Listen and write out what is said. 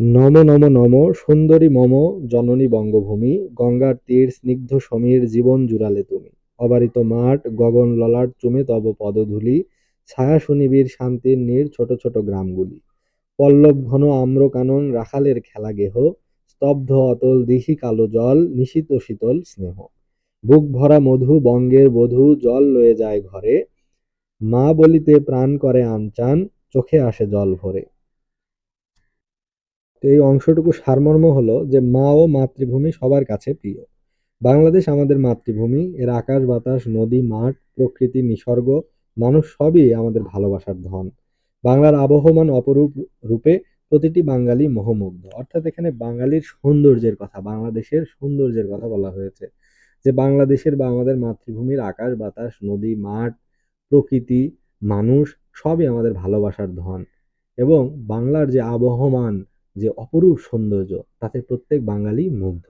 নম নম নম, সুন্দরী মম, জননী বঙ্গভূমি, গঙ্গার তীর স্নিগ্ধ সমীর জীবন জুড়ালে তুমি। অবারিত মাঠ, গগন ললাট, চুমে তব পদধূলি, ছায়া সুনিবিড় শান্তির নীড় ছোট ছোট গ্রামগুলি। পল্লব ঘন আম্র কানন, রাখালের খেলা গেহ, স্তব্ধ অতল দিঘি কালো জল, নিশীত শীতল স্নেহ। বুক ভরা মধু, বঙ্গের বধূ, জল লয়ে যায় ঘরে। মা বলিতে প্রাণ করে আনচান, চোখে আসে জল ভরে। তো এই অংশটুকু সারমর্ম হলো যে মা ও মাতৃভূমি সবার কাছে প্রিয়। বাংলাদেশ আমাদের মাতৃভূমি, এর আকাশ, বাতাস, নদী, মাঠ, প্রকৃতি, নিসর্গ, মানুষ সবই আমাদের ভালোবাসার ধন। বাংলার আবহমান অপরূপ রূপে প্রতিটি বাঙালি মোহমুগ্ধ। অর্থাৎ এখানে বাঙালির সৌন্দর্যের কথা, বাংলাদেশের সৌন্দর্যের কথা বলা হয়েছে। যে বাংলাদেশের বা আমাদের মাতৃভূমির আকাশ, বাতাস, নদী, মাঠ, প্রকৃতি, মানুষ সবই আমাদের ভালোবাসার ধন। এবং বাংলার যে আবহমান যে অপরূপ সৌন্দর্য তাতে প্রত্যেক বাঙালি মুগ্ধ।